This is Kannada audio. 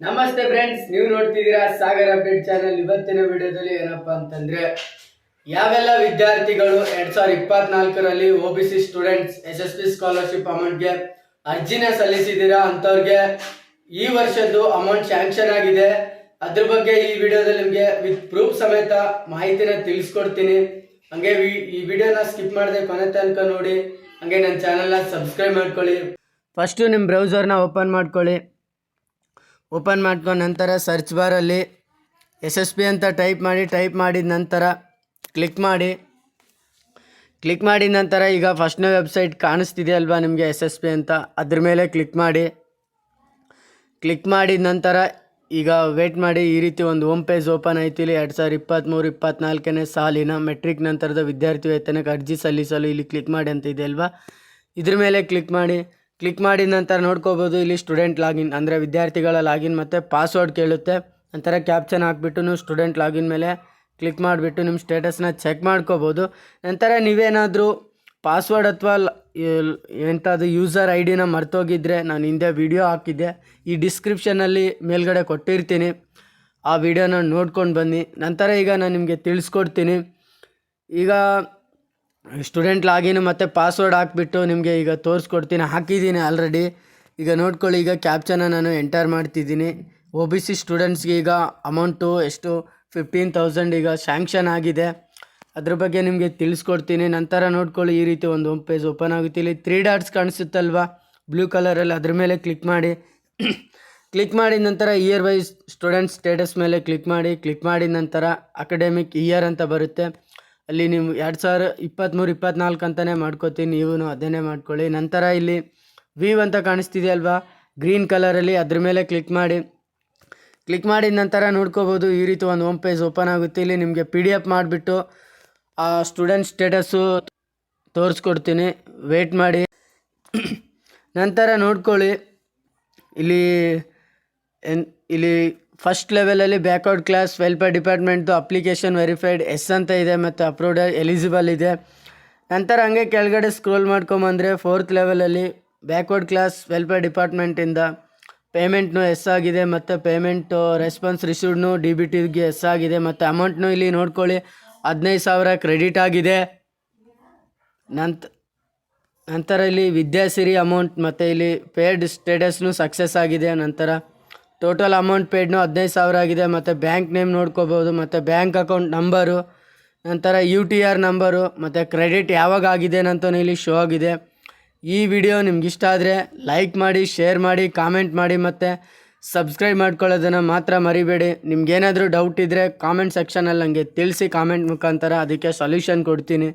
ನಮಸ್ತೆ ಫ್ರೆಂಡ್ಸ್ ನೀವು ನೋಡ್ತಿದ್ದೀರಾ ಸಾಗರ್ ಅಪ್ಡೇಟ್ ಚಾನಲ್ ಇವತ್ತಿನ ವಿಡಿಯೋದಲ್ಲಿ ಏನಪ್ಪಾ ಅಂತಂದ್ರೆ, ಯಾವೆಲ್ಲ ವಿದ್ಯಾರ್ಥಿಗಳು ಎರಡ್ ಸಾವಿರದ ಇಪ್ಪತ್ನಾಲ್ಕರಲ್ಲಿ O B C students S S P scholarship ಅಮೌಂಟ್ಗೆ ಅರ್ಜಿನ ಸಲ್ಲಿಸಿದ್ದೀರಾ ಅಂತವ್ರಿಗೆ ಈ ವರ್ಷದ್ದು ಅಮೌಂಟ್ ಸ್ಯಾಂಕ್ಷನ್ ಆಗಿದೆ. ಅದ್ರ ಬಗ್ಗೆ ಈ ವಿಡಿಯೋದಲ್ಲಿ ನಿಮಗೆ ವಿತ್ ಪ್ರೂಫ್ ಸಮೇತ ಮಾಹಿತಿನ ತಿಳಿಸ್ಕೊಡ್ತೀನಿ. ಹಂಗೆ ಈ ವಿಡಿಯೋನ ಸ್ಕಿಪ್ ಮಾಡದೆ ಕೊನೆ ತನಕ ನೋಡಿ, ಹಂಗೆ ನನ್ನ ಚಾನಲ್ನ ಸಬ್ಸ್ಕ್ರೈಬ್ ಮಾಡ್ಕೊಳ್ಳಿ. ಫಸ್ಟು ನಿಮ್ಮ ಬ್ರೌಸರ್ನ ಓಪನ್ ಮಾಡ್ಕೊಳ್ಳಿ. ಓಪನ್ ಮಾಡ್ಕೊಂಡ ನಂತರ ಸರ್ಚ್ ಬಾರಲ್ಲಿ ಎಸ್ ಎಸ್ ಪಿ ಅಂತ ಟೈಪ್ ಮಾಡಿ ಟೈಪ್ ಮಾಡಿದ ನಂತರ ಕ್ಲಿಕ್ ಮಾಡಿ. ಕ್ಲಿಕ್ ಮಾಡಿದ ನಂತರ ಈಗ ಫಸ್ಟ್ನೇ ವೆಬ್ಸೈಟ್ ಕಾಣಿಸ್ತಿದೆ ಅಲ್ವಾ ನಿಮಗೆ ಎಸ್ ಎಸ್ ಪಿ ಅಂತ? ಅದ್ರ ಮೇಲೆ ಕ್ಲಿಕ್ ಮಾಡಿ. ಕ್ಲಿಕ್ ಮಾಡಿದ ನಂತರ ಈಗ ವೇಟ್ ಮಾಡಿ, ಈ ರೀತಿ ಒಂದು ಹೋಮ್ ಪೇಜ್ ಓಪನ್ ಆಯ್ತು. ಇಲ್ಲಿ ಎರಡು ಸಾವಿರದ ಇಪ್ಪತ್ತ್ಮೂರು ಇಪ್ಪತ್ನಾಲ್ಕನೇ ಸಾಲಿನ ಮೆಟ್ರಿಕ್ ನಂತರದ ವಿದ್ಯಾರ್ಥಿ ವೇತನಕ್ಕೆ ಅರ್ಜಿ ಸಲ್ಲಿಸಲು ಇಲ್ಲಿ ಕ್ಲಿಕ್ ಮಾಡಿ ಅಂತ ಇದೆ ಅಲ್ವಾ? ಇದ್ರ ಮೇಲೆ ಕ್ಲಿಕ್ ಮಾಡಿ. ಕ್ಲಿಕ್ ಮಾಡಿದ ನಂತರ ನೋಡ್ಕೋಬೋದು. ಇಲ್ಲಿ ಸ್ಟೂಡೆಂಟ್ ಲಾಗಿನ್ ಅಂದರೆ ವಿದ್ಯಾರ್ಥಿಗಳ ಲಾಗಿನ್ ಮತ್ತು ಪಾಸ್ವರ್ಡ್ ಕೇಳುತ್ತೆ. ನಂತರ ಕ್ಯಾಪ್ಚನ್ ಹಾಕ್ಬಿಟ್ಟು ಸ್ಟೂಡೆಂಟ್ ಲಾಗಿನ್ ಮೇಲೆ ಕ್ಲಿಕ್ ಮಾಡಿಬಿಟ್ಟು ನಿಮ್ಮ ಸ್ಟೇಟಸ್ನ ಚೆಕ್ ಮಾಡ್ಕೋಬೋದು. ನಂತರ ನೀವೇನಾದರೂ ಪಾಸ್ವರ್ಡ್ ಅಥವಾ ಎಂಥದ್ದು ಯೂಸರ್ ಐ ಡಿನ ಮರ್ತೋಗಿದ್ದರೆ ನಾನು ಹಿಂದೆ ವಿಡಿಯೋ ಹಾಕಿದ್ದೆ. ಈ ಡಿಸ್ಕ್ರಿಪ್ಷನಲ್ಲಿ ಮೇಲ್ಗಡೆ ಕೊಟ್ಟಿರ್ತೀನಿ. ಆ ವಿಡಿಯೋನ ನೋಡ್ಕೊಂಡು ಬನ್ನಿ. ನಂತರ ಈಗ ನಾನು ನಿಮಗೆ ತಿಳಿಸ್ಕೊಡ್ತೀನಿ. ಈಗ ಸ್ಟೂಡೆಂಟ್ ಲಾಗಿನ್ ಮತ್ತು ಪಾಸ್ವರ್ಡ್ ಹಾಕ್ಬಿಟ್ಟು ನಿಮಗೆ ಈಗ ತೋರಿಸ್ಕೊಡ್ತೀನಿ. ಹಾಕಿದ್ದೀನಿ ಆಲ್ರೆಡಿ ಈಗ ನೋಡ್ಕೊಳ್ಳಿ, ಈಗ ಕ್ಯಾಪ್ಚನ ನಾನು ಎಂಟರ್ ಮಾಡ್ತಿದ್ದೀನಿ. ಒ ಬಿ ಸಿ ಸ್ಟೂಡೆಂಟ್ಸ್ಗೆ ಈಗ ಅಮೌಂಟು ಎಷ್ಟು? ಫಿಫ್ಟೀನ್ ತೌಸಂಡ್ ಈಗ ಸ್ಯಾಂಕ್ಷನ್ ಆಗಿದೆ. ಅದ್ರ ಬಗ್ಗೆ ನಿಮಗೆ ತಿಳಿಸ್ಕೊಡ್ತೀನಿ. ನಂತರ ನೋಡ್ಕೊಳ್ಳಿ, ಈ ರೀತಿ ಒಂದು ಹೋಮ್ ಪೇಜ್ ಓಪನ್ ಆಗುತ್ತೆ. ಇಲ್ಲಿ ತ್ರೀ ಡಾಟ್ಸ್ ಕಾಣಿಸುತ್ತಲ್ವಾ? ಬ್ಲೂ ಕಲರಲ್ಲಿ ಅದ್ರ ಮೇಲೆ ಕ್ಲಿಕ್ ಮಾಡಿ. ಕ್ಲಿಕ್ ಮಾಡಿದ ನಂತರ ಇಯರ್ ವೈಸ್ ಸ್ಟೂಡೆಂಟ್ ಸ್ಟೇಟಸ್ ಮೇಲೆ ಕ್ಲಿಕ್ ಮಾಡಿ. ಕ್ಲಿಕ್ ಮಾಡಿದ ನಂತರ ಅಕಾಡೆಮಿಕ್ ಇಯರ್ ಅಂತ ಬರುತ್ತೆ. ಅಲ್ಲಿ ನೀವು ಎರಡು ಸಾವಿರ ಇಪ್ಪತ್ತ್ಮೂರು ಇಪ್ಪತ್ತ್ನಾಲ್ಕು ಅಂತಲೇ ಮಾಡ್ಕೋತೀನಿ ನೀವು ಅದನ್ನೇ ಮಾಡ್ಕೊಳ್ಳಿ. ನಂತರ ಇಲ್ಲಿ ವೀವ್ ಅಂತ ಕಾಣಿಸ್ತಿದೆ ಅಲ್ವಾ ಗ್ರೀನ್ ಕಲರಲ್ಲಿ ಅದ್ರ ಮೇಲೆ ಕ್ಲಿಕ್ ಮಾಡಿ. ಕ್ಲಿಕ್ ಮಾಡಿದ ನಂತರ ನೋಡ್ಕೋಬೋದು, ಈ ರೀತಿ ಒಂದು ಹೋಮ್ ಪೇಜ್ ಓಪನ್ ಆಗುತ್ತೆ. ಇಲ್ಲಿ ನಿಮಗೆ ಪಿ ಡಿ ಎಫ್ ಮಾಡಿಬಿಟ್ಟು, ಆ ಸ್ಟೂಡೆಂಟ್ ಸ್ಟೇಟಸ್ಸು ತೋರಿಸ್ಕೊಡ್ತೀನಿ. ವೇಟ್ ಮಾಡಿ. ನಂತರ ನೋಡ್ಕೊಳ್ಳಿ. ಇಲ್ಲಿ ಎನ್ ಇಲ್ಲಿ ಫಸ್ಟ್ ಲೆವೆಲಲ್ಲಿ ಬ್ಯಾಕ್ವರ್ಡ್ ಕ್ಲಾಸ್ ವೆಲ್ಫೇರ್ ಡಿಪಾರ್ಟ್ಮೆಂಟ್ದು ಅಪ್ಲಿಕೇಶನ್ ವೆರಿಫೈಡ್ ಎಸ್ ಅಂತ ಇದೆ ಮತ್ತು ಅಪ್ರೂವ್ಡ್ ಎಲಿಜಿಬಲ್ ಇದೆ. ನಂತರ ಹಂಗೆ ಕೆಳಗಡೆ ಸ್ಕ್ರೋಲ್ ಮಾಡ್ಕೊಂಬಂದರೆ ಫೋರ್ತ್ ಲೆವೆಲಲ್ಲಿ ಬ್ಯಾಕ್ವರ್ಡ್ ಕ್ಲಾಸ್ ವೆಲ್ಫೇರ್ ಡಿಪಾರ್ಟ್ಮೆಂಟಿಂದ ಪೇಮೆಂಟ್ನು ಎಸ್ ಆಗಿದೆ ಮತ್ತು ಪೇಮೆಂಟು ರೆಸ್ಪಾನ್ಸ್ ರಿಸೀವ್ಡ್ನು ಡಿ ಬಿ ಟಿಗೆ ಎಸ್ ಆಗಿದೆ ಮತ್ತು ಅಮೌಂಟ್ನು ಇಲ್ಲಿ ನೋಡ್ಕೊಳ್ಳಿ. ಹದಿನೈದು ಸಾವಿರ ಕ್ರೆಡಿಟ್ ಆಗಿದೆ. ನಂತ, ನಂತರ ಇಲ್ಲಿ ವಿದ್ಯಾಸಿರಿ ಅಮೌಂಟ್ ಮತ್ತು ಇಲ್ಲಿ ಪೇಡ್ ಸ್ಟೇಟಸ್ನು ಸಕ್ಸಸ್ ಆಗಿದೆ. ನಂತರ ಟೋಟಲ್ ಅಮೌಂಟ್ ಪೇಡ್ನು ಹದಿನೈದು ಸಾವಿರ ಆಗಿದೆ. ಮತ್ತು ಬ್ಯಾಂಕ್ ನೇಮ್ ನೋಡ್ಕೋಬೋದು. ಮತ್ತು ಬ್ಯಾಂಕ್ ಅಕೌಂಟ್ ನಂಬರು ನಂತರ ಯು ಟಿ ಆರ್ ನಂಬರು ಮತ್ತು ಕ್ರೆಡಿಟ್ ಯಾವಾಗ ಆಗಿದೆ ಅಂತ ಇಲ್ಲಿ ಶೋ ಆಗಿದೆ. ಈ ವಿಡಿಯೋ ನಿಮ್ಗೆ ಇಷ್ಟ ಆದರೆ ಲೈಕ್ ಮಾಡಿ ಶೇರ್ ಮಾಡಿ ಕಾಮೆಂಟ್ ಮಾಡಿ, ಮತ್ತು ಸಬ್ಸ್ಕ್ರೈಬ್ ಮಾಡ್ಕೊಳ್ಳೋದನ್ನು ಮಾತ್ರ ಮರಿಬೇಡಿ. ನಿಮ್ಗೇನಾದರೂ ಡೌಟ್ ಇದ್ದರೆ ಕಾಮೆಂಟ್ ಸೆಕ್ಷನಲ್ಲಿ ನನಗೆ ತಿಳಿಸಿ ಕಾಮೆಂಟ್ ಮುಖಾಂತರ ಅದಕ್ಕೆ ಸೊಲ್ಯೂಷನ್ ಕೊಡ್ತೀನಿ.